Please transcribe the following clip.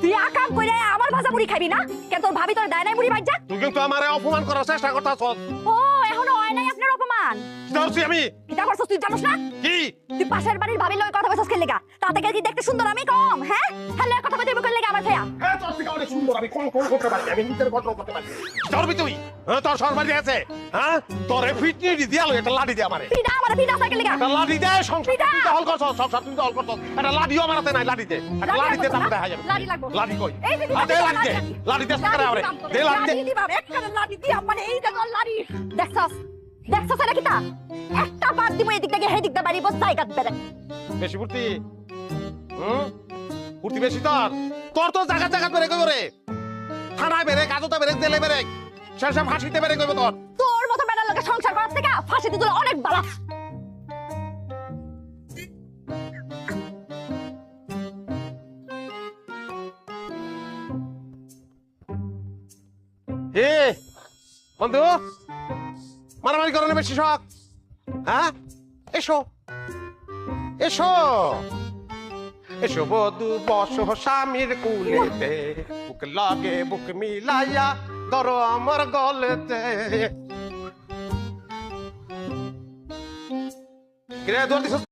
তুই আকাম কইরে আমার ভাষা মুড়ি খাবি না? কেন তোর ভাবি তোর দায় নাই মুড়ি ভাইজা তুই কিন্তু আমারে অপমান করার চেষ্টা করতাছ ও ধরছি আমি কিটা করছস তুই জানোস না কি তুই পাশের বাড়ির ভাবির লগে কথা কইছস কেন লেগা তাতে কি দেখতে সুন্দর আমি কম হ্যাঁ হ্যালো কথা কইতে বকল লেগা আমার ভাইয়া হ্যাঁ তোর থেকে অনেক সুন্দর আমি কোন কোন করতে পারি আমি নিজের কন্ট্রোল করতে পারি ধরবি তুই হ্যাঁ তোর সরবারি আছে হ্যাঁ তোর ফিটনি দিয়ালো এটা লাডি দে আমারে পিডা আমার পিডা সাইকেল লেগা একটা লাডি দে সংসার। তুই দখল করছ সংসার তুই দখল করছ একটা লাডিও আমার হাতে নাই লাডি দে একটা লাডি দে তারপর দেখা যাবে লাডি লাগবো লাডি কই এই দে লাডি দে লাডি দে সারা আমারে দে লাডি দে দিবা একখানে লাডি দিয়া মানে এই দেখো লাডি দেখছস দেখছস এটা কিটা একটা বাদ দিব এই দিক থেকে এই দিক দিয়ে বাড়ি বস জায়গা বেরে বেশি ফুর্তি। হুম? ফুর্তি বেশি তোর? তোর তো জায়গা জায়গা বেরে কই রে থানায় বেরে কাজতে বেরে জেলে বেরে শেষে ফাঁসিতে বেরে কইব তোর। তোর মতো বেটার লোকে সংসার করার থেকে ফাঁসি দিতে অনেক বালা। হে বন্ধু। মারামারি করো না বেশি শখ। হ্যাঁ? এসো। এসো। এসো বধু, বসো স্বামীর কুলেতে। বুক লাগে, বুক মিলাইয়া ধরো আমার গলেতে। কিরে